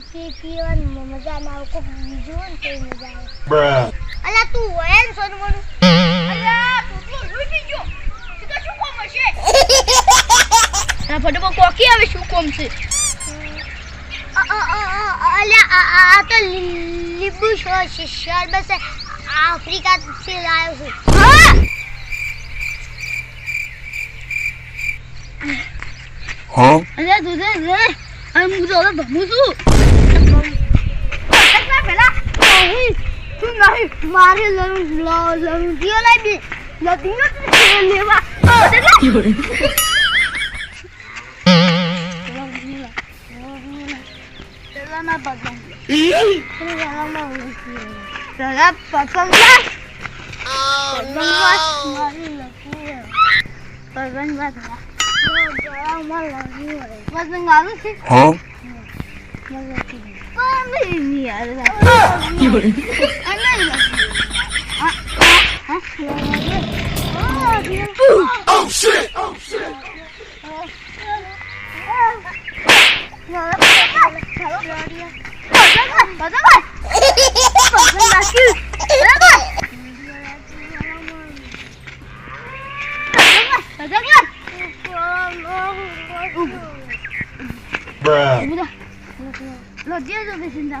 ને પી પીવાની મજા ના આવે કોક બીજું હોય ને તો મજા આવે. Bruh. અલા તું હોય ને સોનવાનું અલા તું તો લૂટી ગયો. તું તો શું કોમ હશે? આ ફોટોમાં કોકી આવે શું કોમ છે? અ- અ- અ- અ- અલા આ તો લીંબુ શરબત છે આફ્રિકાથી લાવ્યો છું. હા? Huh? અરે તું રે અને હું તો હવે ભમું છું. નહીં. તું નહીં? મારે લડીઓ લેવા પેલાના પતંગ પેલામાં ઊંચી પેલા પતંગ લાય પતંગ મારી લખી પતંગ વાત ગળામાં લાગી હોય. પતંગ આવું છે? Huh? નહીં યાર Oh shit! Oh shit! Bruh. Huh? Bruh. મારા છોકરા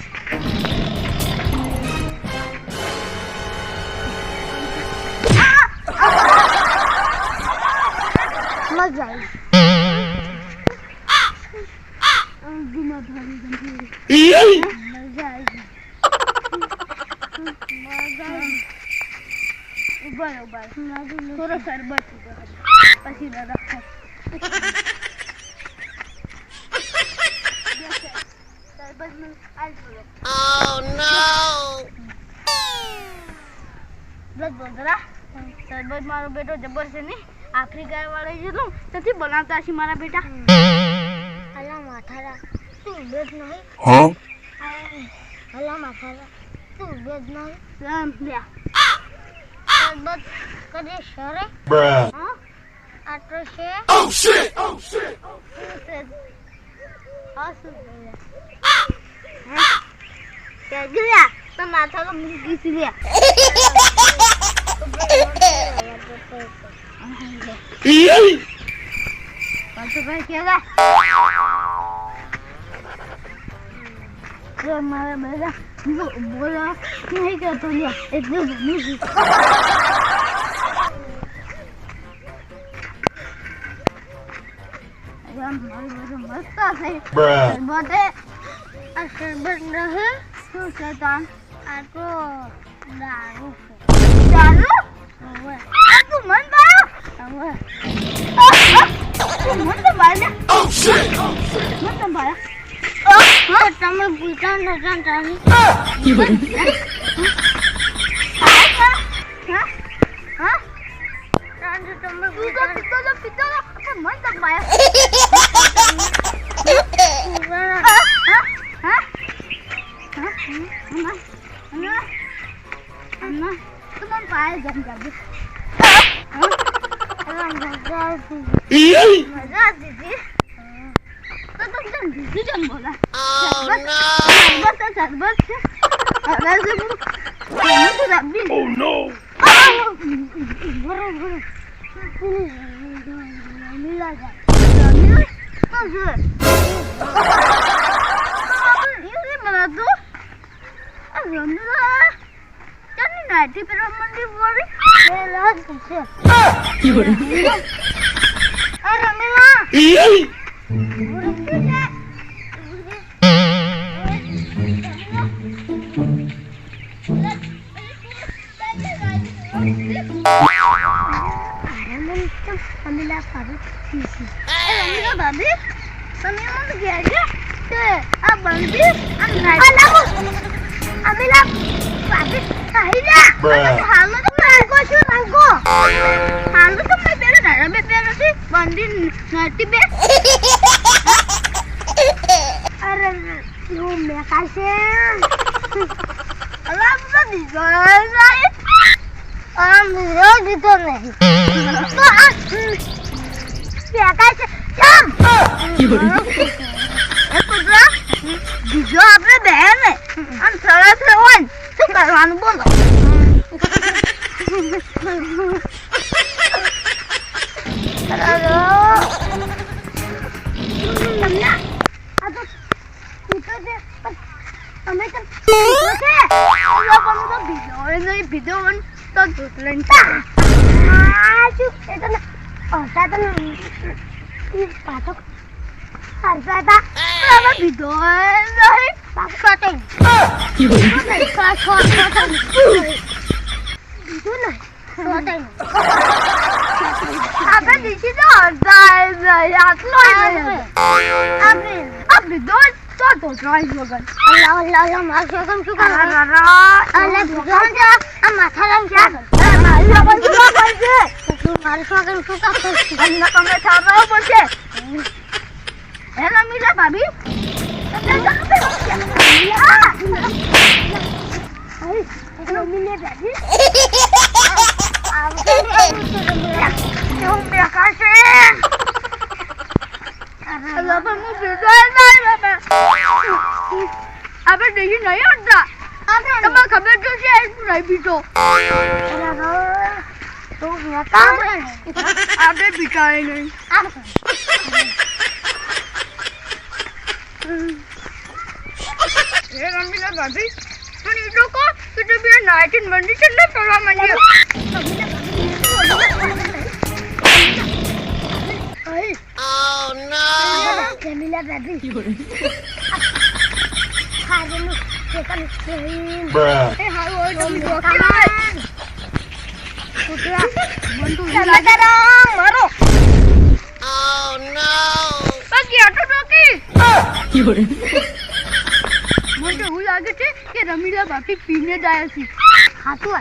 થોડો શરબત. પછી દાદા મારો બેટો જબર છે ને. આફ્રિકા વાળો જેટલું નથી બનાવતા હશે મારા બેટા? અલા માથારા. તું બેજ નહીં? અલા માથારા. તું બેજ નહીં. રામ કદી શરે આટલો છે? ઓ શિટ ઓ શિટ કે ગયા તો માથા તો મૂકી કહેવાય જો મારા બધા બોલા નહીં કરતો એટલું એટલે બધું મસ્ત Bruh. શરબતે આ શરબત નહીં શું છે તાન? આ તો દારૂ ચાલુ. હવે. આ તું મન બાળો હવે. મન તો Oh shit! Oh મન તો બાળે તો તમે પીતા નતા તારી. હા? હા? તારી તમે તું તો પીતો તો પીતો તો મન તો બાળે શરબત તો શરબત છે હવે જે બધું મને તો લાગી Oh no! બરોબર મિલા જાય તો છે એ બનાતું નાઈટી પહેરવા માંડી બોલી પેલા જ છે આ રમીલા અમીલા પાડું રમીલા ભાભી તમે મને ગયા છે આ બંધી આ હાલમાં તો નાંગો છું નાંગો હાલમાં તો મેં પહેર્યું ને રમે છે બંધી નથી બે. અરે હું મેં કાશે અલા રોજ દીધો નહીં. આપણે બહેન આમ સરસ રહેવાનું શું કરવાનું બોલો? તમને આ તો પીતો છે પણ તમે તો પણ તો ને તો દૂધ તો તો તે નહીં આપણે દીધી તો આટલો આપણે આ બીજો તો દૂધ વગર અલ્લાહ અલ્લાહ અલ્લાહ મારું શું શું અલા અલ્લાહ ભગવાન છે આ માથા રામ છે મારું શું કરે છે તું મારું શું શું કામ અમને તમને થાંભવું પડશે હે રમીલા ભાભી રમીને બેઠી હું રમે આપણે દેખી નહીં હતા તમને ખબર તો છે? નહીં બીજો આપણે બીજાય નહીં એ રમીલા ભાભી પણ એ લોકો કે તે બે નાઇટીન મંડી છે ને કરવા માંડ્યો. જમીલા બેબી. ખાધેલું ચેકન Bruh. એ હારું હોય તો બીજો કેવાય મારો. બાકી આટો ટોકી? મને તો એવું લાગે છે કે રમીલા બાપી પીને આવ્યા છે. ખાતું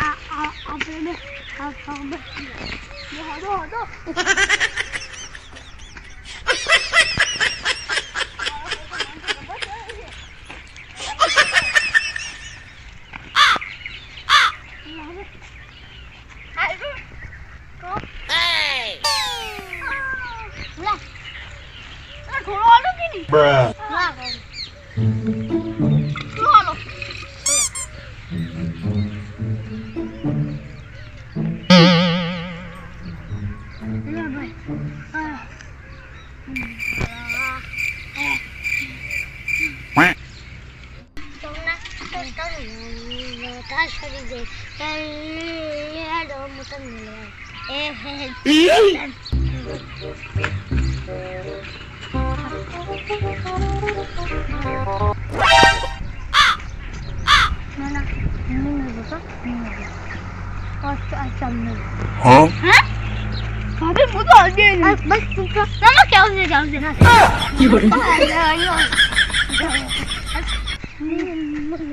આ આપણે આ ખબર હદો હદો લે થોડો હાલો કે નહીં Bruh. વાહ થોડો હાલો લે ભાઈ આ તમને તો તને તા શરી દે એ ડો મુતન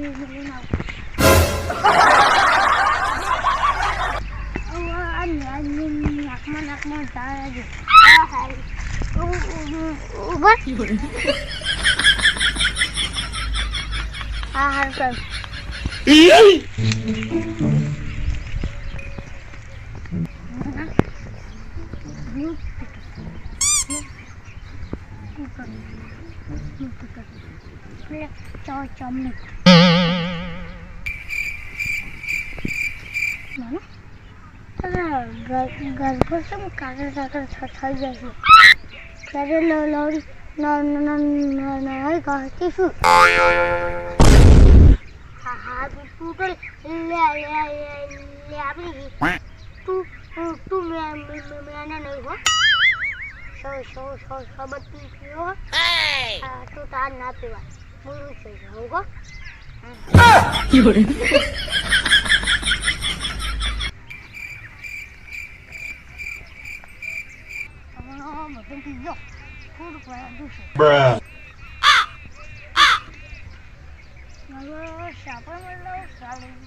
મિલે એ હે ના ના નહીં બોલો નહીં અચ્છા અચ્છા નહીં Huh? ભાભી હું તો ત્યારે લો લો નો નો નો નો નો હઈ કહતી છું હા હા તું તો લે આપણી તું તું મે નહીં હો સો સો સો સો બત્તી પીવો હા તું તાર ના પીવા મૂળું છે હું Hindi yok. Puro para duso. Bruh. Nalo siapa nalo saling.